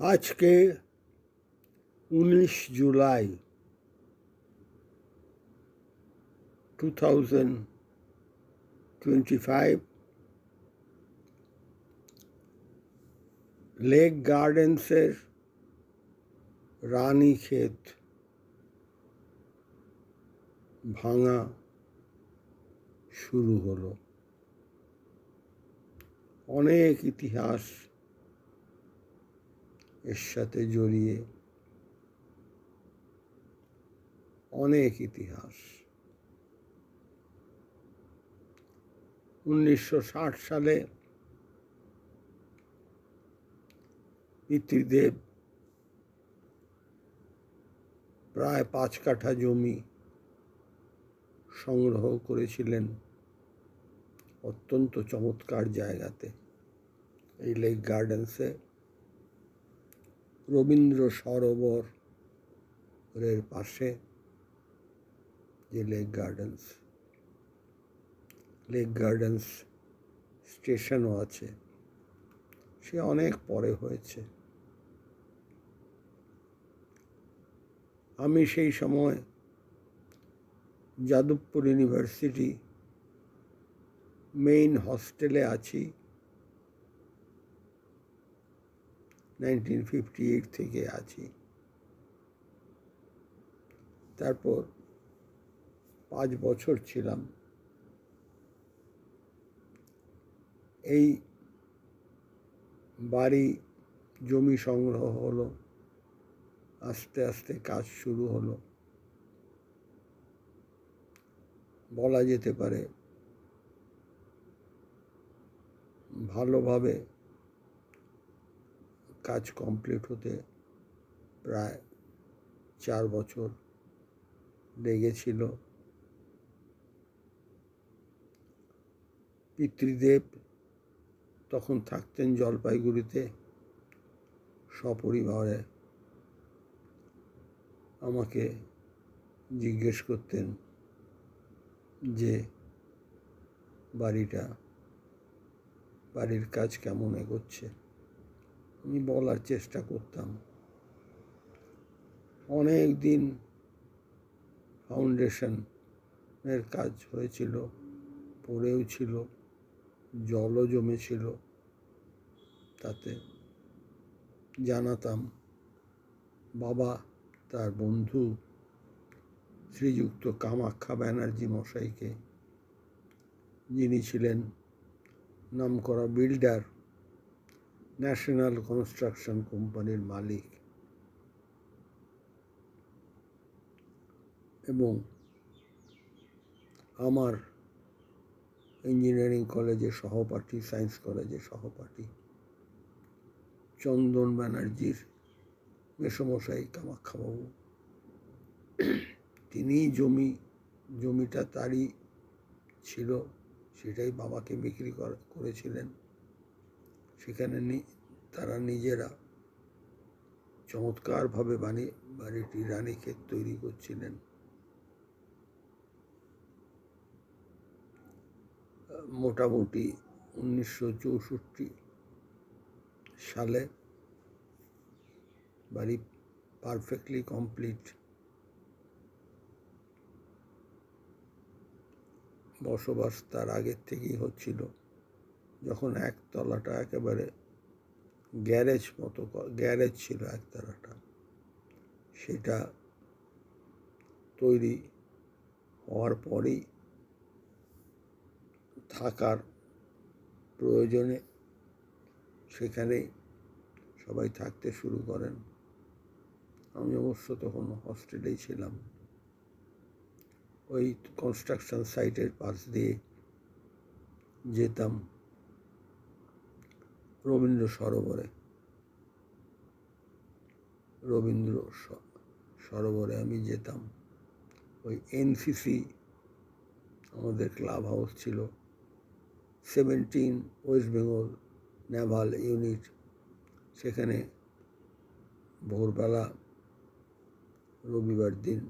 আজকে উনিশ July two thousand twenty five lake গার্ডেন্সের রানীক্ষেত ভাঙা শুরু হলো। অনেক ইতিহাস এর সাথে জড়িয়ে অনেক ইতিহাস। উনিশশো ষাট সালে পিতৃদেব প্রায় পাঁচ কাঠা জমি সংগ্রহ করেছিলেন অত্যন্ত চমৎকার জায়গাতে। এই লেক গার্ডেন্সে রবীন্দ্র সরোবরের পাশে যে লেক গার্ডেন্স লেক গার্ডেন্স স্টেশনও আছে। সে অনেক পরে হয়েছে। আমি সেই সময় যাদবপুর ইউনিভার্সিটি মেইন হস্টেলে আছি। নাইনটিন ফিফটি এইট থেকে আছি। তারপর পাঁচ বছর ছিলাম। এই বাড়ি জমি সংগ্রহ হলো। আস্তে আস্তে কাজ শুরু হলো। বলা যেতে পারে ভালোভাবে কাজ কমপ্লিট হতে প্রায় চার বছর লেগেছিল। পিতৃদেব তখন থাকতেন জলপাইগুড়িতে সপরিবারে। আমাকে জিজ্ঞেস করতেন যে, বাড়িটা, বাড়ির কাজ কেমন এগোচ্ছে? আমি বলার চেষ্টা করতাম। অনেক দিন ফাউন্ডেশনের কাজ হয়েছিল, পড়েও ছিল, জলও জমেছিল, তাতে জানাতাম, বাবা তার বন্ধু শ্রীযুক্ত কামাখ্যা ব্যানার্জি মশাইকে, যিনি ছিলেন নামকরা বিল্ডার ন্যাশনাল কনস্ট্রাকশন কোম্পানির মালিক এবং আমার ইঞ্জিনিয়ারিং কলেজের সহপাঠী, সায়েন্স কলেজের সহপাঠী চন্দন ব্যানার্জির মেসমশাই কামাখ্যাবাবু। তিনি জমি, জমিটা তারই ছিল, সেটাই বাবাকে বিক্রি করেছিলেন। সেখানে তারা নিজেরা চমৎকারভাবে বানিয়ে বাড়িটি রানীক্ষেত তৈরি করছিলেন। মোটামুটি উনিশশো চৌষট্টি সালে বাড়ি পারফেক্টলি কমপ্লিট। বসবাস তার আগের থেকেই হচ্ছিল। যখন একতলাটা একেবারে গ্যারেজ মতো গ্যারেজ ছিল একতলাটা, সেটা তৈরি হওয়ার পরেই থাকার প্রয়োজনে সেখানে সবাই থাকতে শুরু করেন। আমি অবশ্য তখন হস্টেলেই ছিলাম। ওই কনস্ট্রাকশন সাইটের পাশ দিয়ে যেতাম। রবীন্দ্র সরোবরে। রবীন্দ্র সরোবরে আমি যেতাম। ওই এনসিসি আমাদের ক্লাব হাউস ছিল। Seventeen west Bengal naval unit, সেখানে ভোরবেলা রবিবার দিন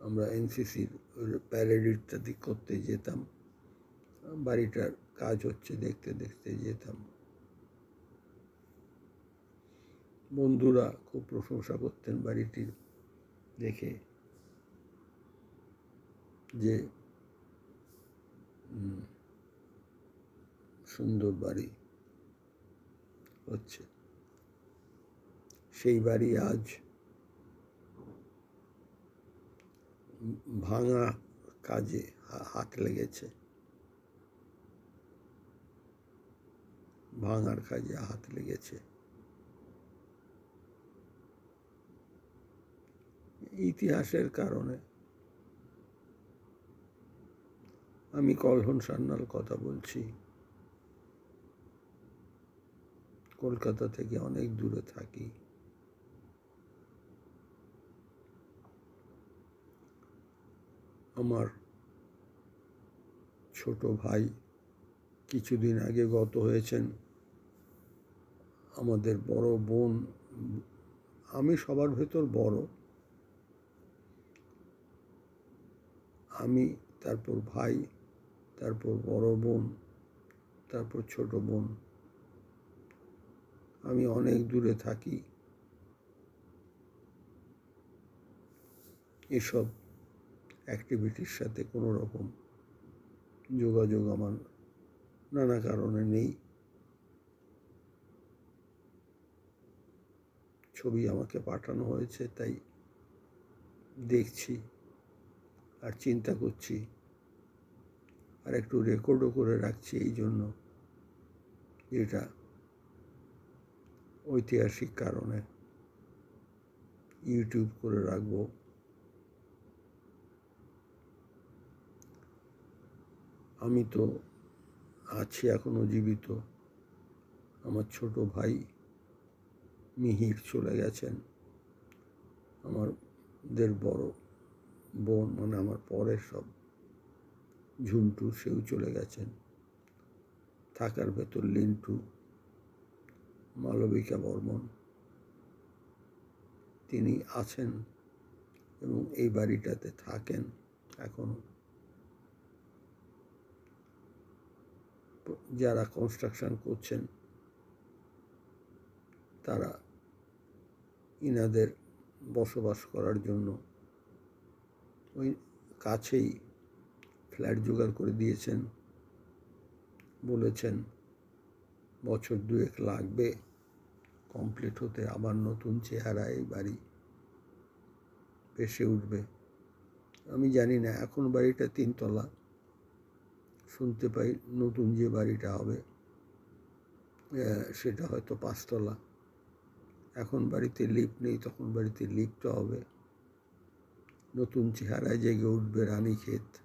আমরা এনসিসির প্যারেড ইত্যাদি করতে যেতাম। বাড়িটার কাজ হচ্ছে, দেখতে দেখতে যেতাম। বন্ধুরা খুব প্রশংসা করতেন বাড়িটির দেখে যে সুন্দর বাড়ি হচ্ছে। সেই বাড়ি আজ ভাঙা কাজে হাত লেগেছে। ভাঙার কাজে হাত লেগেছে। ইতিহাসের কারণে। আমি কলহন সান্যাল কথা বলছি। কলকাতা থেকে অনেক দূরে থাকি। আমার ছোট ভাই কিছুদিন আগে গত হয়েছেন। আমাদের বড় বোন, আমি সবার ভেতর বড়। আমি, তারপর ভাই, তারপর বড় বোন, তারপর ছোট বোন। আমি অনেক দূরে থাকি। এসব অ্যাক্টিভিটির সাথে কোনো রকম যোগাযোগ আমার নানা কারণে নেই। ছবি আমাকে পাঠানো হয়েছে, তাই দেখছি আর চিন্তা করছি আর একটু রেকর্ডও করে রাখছি এই জন্য যেটা ঐতিহাসিক কারণে ইউটিউব করে রাখব। আমি তো আছি এখনও জীবিত। আমার ছোট ভাই মিহির চলে গেছেন। আমাদের বড় বোন মানে আমার পরের সব ঝুন্টু, সেও চলে গেছেন। থাকার ভেতর লিন্টু, মালবিকা বর্মন, তিনি আছেন এবং এই বাড়িটাতে থাকেন এখনও। যারা কনস্ট্রাকশন করছেন, তারা ইনাদের বসবাস করার জন্য ওই কাছেই ফ্ল্যাট জোগাড় করে দিয়েছেন, বলেছেন বছর দুয়েক লাগবে কমপ্লিট হতে, আবার নতুন চেহারা এই বাড়ি ভেসে উঠবে। আমি জানি না, এখন বাড়িটা তিনতলা। শুনতে পাই নতুন যে বাড়িটা হবে সেটা হয়তো পাঁচতলা। এখন বাড়িতে লিফট নেই, তখন বাড়িতে লিফটও হবে। নতুন চেহারায় জেগে উঠবে রানীক্ষেত।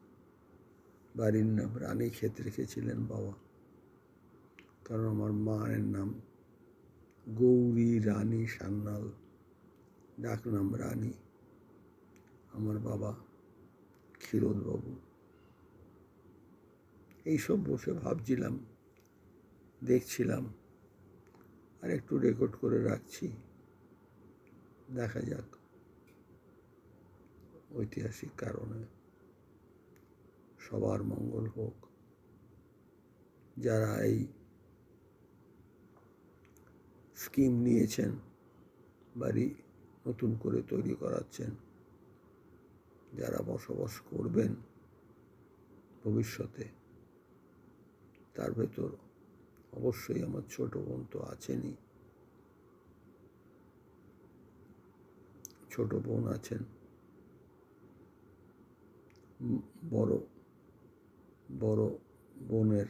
বাড়ির নাম রানীক্ষেত রেখেছিলেন বাবা। কারণ আমার মায়ের নাম গৌরী রানী সান্যাল, ডাক নাম রানী। আমার বাবা ক্ষীরোদবাবু। এইসব বসে ভাবছিলাম, দেখছিলাম আর একটু রেকর্ড করে রাখছি। দেখা যাক ঐতিহাসিক কারণে। সবার মঙ্গল হোক। যারা এই স্কিম নিয়েছেন বাড়ি নতুন করে তৈরি করাচ্ছেন, যারা বসবাস করবেন ভবিষ্যতে, তার ভেতর অবশ্যই আমার ছোট বোন তো আছেনই। ছোট বোন আছেন। বড় বড় বোনের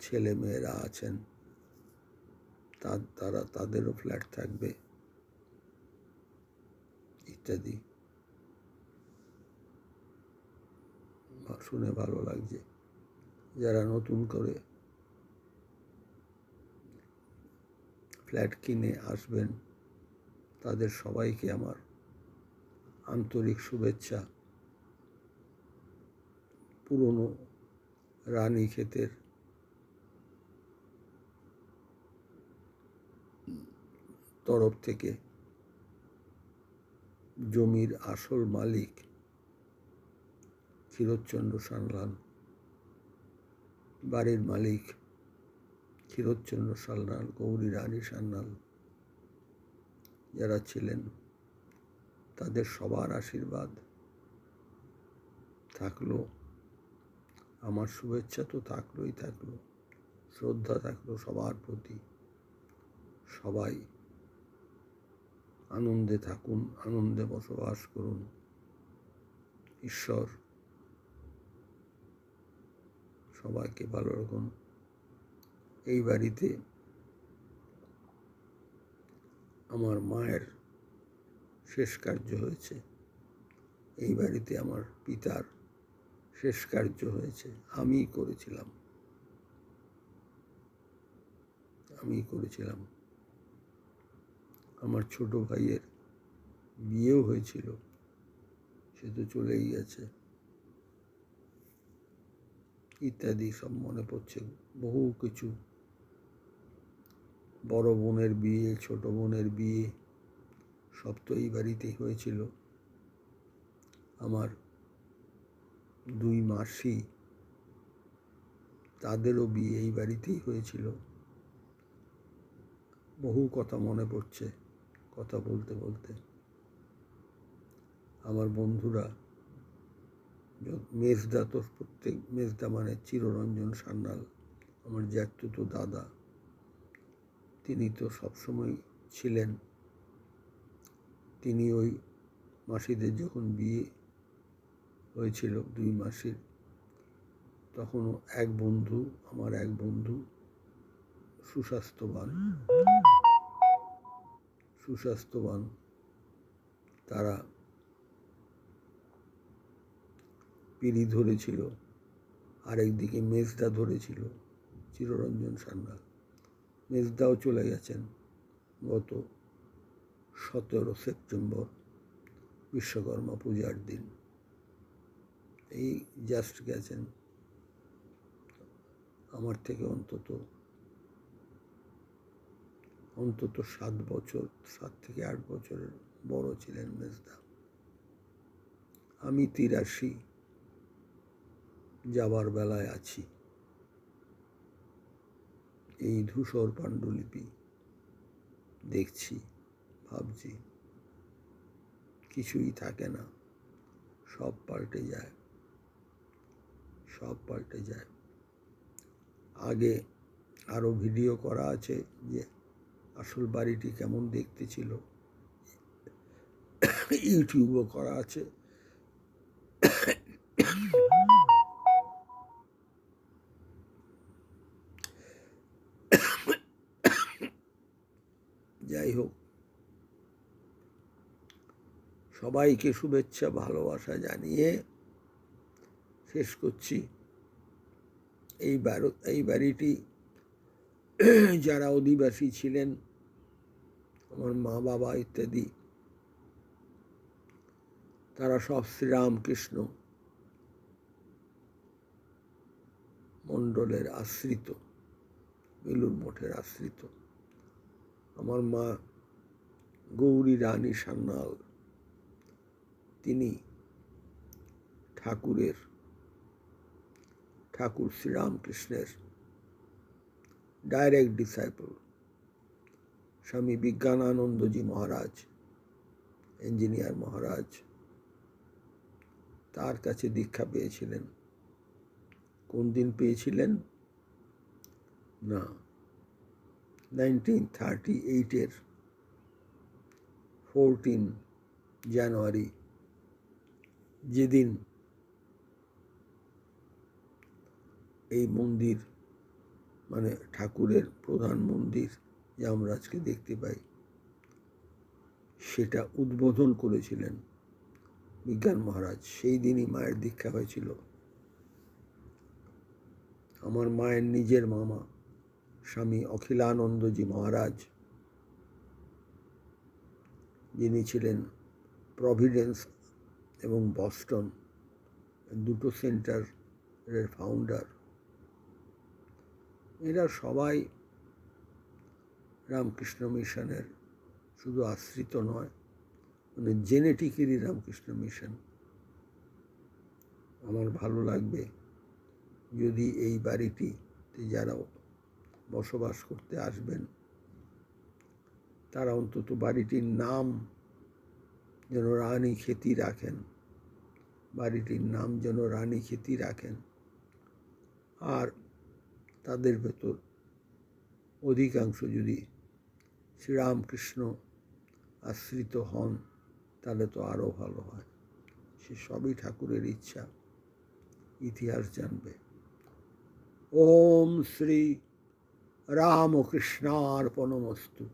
ছেলে মেয়েরা আছেন। তা- তারা, তাদেরও ফ্ল্যাট থাকবে। ইত্যাদি। শুনে ভালো লাগছে। যারা নতুন করে ফ্ল্যাট কিনে আসবেন, তাদের সবাইকে আমার আন্তরিক শুভেচ্ছা। পুরনো রানী ক্ষেতের তরফ থেকে জমির আসল মালিক ক্ষীরোদচন্দ্র সান্যাল, বাড়ির মালিক ক্ষীরোদচন্দ্র সান্যাল গৌরী রানী সান্যাল। যারা ছিলেন, তাদের সবার আশীর্বাদ। থাকল, আমার শুভেচ্ছা তো থাকলোই থাকল, শ্রদ্ধা থাকল সবার প্রতি। সবাই আনন্দে থাকুন, আনন্দে বসবাস করুন। ঈশ্বর সবাইকে ভালো রকম এই বাড়িতে আমার মায়ের শেষ কার্য হয়েছে। এই বাড়িতে আমার পিতার শেষ কার্য হয়েছে। আমিই করেছিলাম। আমি করেছিলাম। আমার ছোট ভাইয়ের বিয়েও হয়েছিল। সে তো চলেই গেছে। ইত্যাদি সব মনে পড়ছে। বহু কিছু বড় বোনের বিয়ে, ছোট বোনের বিয়ে, সব তো এই বাড়িতেই হয়েছিল। আমার দুই মাসি তাদেরও বিয়ে এই বাড়িতেই হয়েছিল। বহু কথা মনে পড়ছে কথা বলতে বলতে। আমার বন্ধুরা মেজদা তো প্রত্যেক, মেজদা মানে চিররঞ্জন সান্যাল, আমার জ্যাঠতুতো দাদা। তিনি তো সবসময় ছিলেন। তিনি ওই মাসিদের যখন বিয়ে হয়েছিল, দুই মাসের, তখনও এক বন্ধু, আমার এক বন্ধু সুস্বাস্থ্যবান। সুস্বাস্থ্যবান। তারা পিড়ি ধরেছিল, আরেকদিকে মেজদা ধরেছিল, চিররঞ্জন সান্যাল। মেজদাও চলে গেছেন গত সতেরো সেপ্টেম্বর বিশ্বকর্মা পূজার দিন। এই জাস্ট গেছেন। আমার থেকে অন্তত অন্তত সাত বছর, সাত থেকে আট বছরের বড় ছিলেন মেজদা। আমি তিরাশি, যাবার বেলায় আছি। এই ধূসর পাণ্ডুলিপি। দেখছি, ভাবছি। কিছুই থাকে না। সব পাল্টে যায়। সব পাল্টে যায়। আগে আরও ভিডিও করা আছে যে আসল বাড়িটি কেমন দেখতে ছিল। ইউটিউবও করা আছে। যাই হোক, সবাইকে শুভেচ্ছা, ভালোবাসা জানিয়ে শেষ করছি। এই এই বাড়িটি যারা অধিবাসী ছিলেন, আমার মা বাবা ইত্যাদি, তারা সব শ্রীরামকৃষ্ণ মণ্ডলের আশ্রিত বেলুর মঠের আশ্রিত। আমার মা গৌরী রানী সান্যাল, তিনি ঠাকুরের, ঠাকুর শ্রীরামকৃষ্ণের ডাইরেক্ট ডিসাইপল স্বামী বিজ্ঞানানন্দজি মহারাজ ইঞ্জিনিয়ার মহারাজ, তার কাছে দীক্ষা পেয়েছিলেন। কোন দিন পেয়েছিলেন? না। নাইনটিন থার্টি এইটের ফোরটিন জানুয়ারি যেদিন এই মন্দির মানে ঠাকুরের প্রধান মন্দির যে আমরা আজকে দেখতে পাই, সেটা উদ্বোধন করেছিলেন বিজ্ঞান মহারাজ। সেই দিনই মায়ের দীক্ষা হয়েছিল। আমার মায়ের নিজের মামা স্বামী অখিলানন্দজি মহারাজ, যিনি ছিলেন প্রভিডেন্স এবং বস্টন দুটো সেন্টারের ফাউন্ডার এরা সবাই রামকৃষ্ণ মিশনের শুধু আশ্রিত নয় মানে জেনেটিকেরই রামকৃষ্ণ মিশন আমার ভালো লাগবে যদি এই বাড়িটিতে যারা বসবাস করতে আসবেন। তারা অন্তত বাড়িটির নাম যেন রানী খেতি রাখেন। বাড়িটির নাম যেন রানী খেতি রাখেন। আর তাদের ভেতর অধিকাংশ যদি শ্রীরামকৃষ্ণ আশ্রিত হন, তাহলে তো আরও ভালো হয়। সে সবই ঠাকুরের ইচ্ছা। ইতিহাস জানবে। ওম শ্রী রামকৃষ্ণার্পণমস্তু।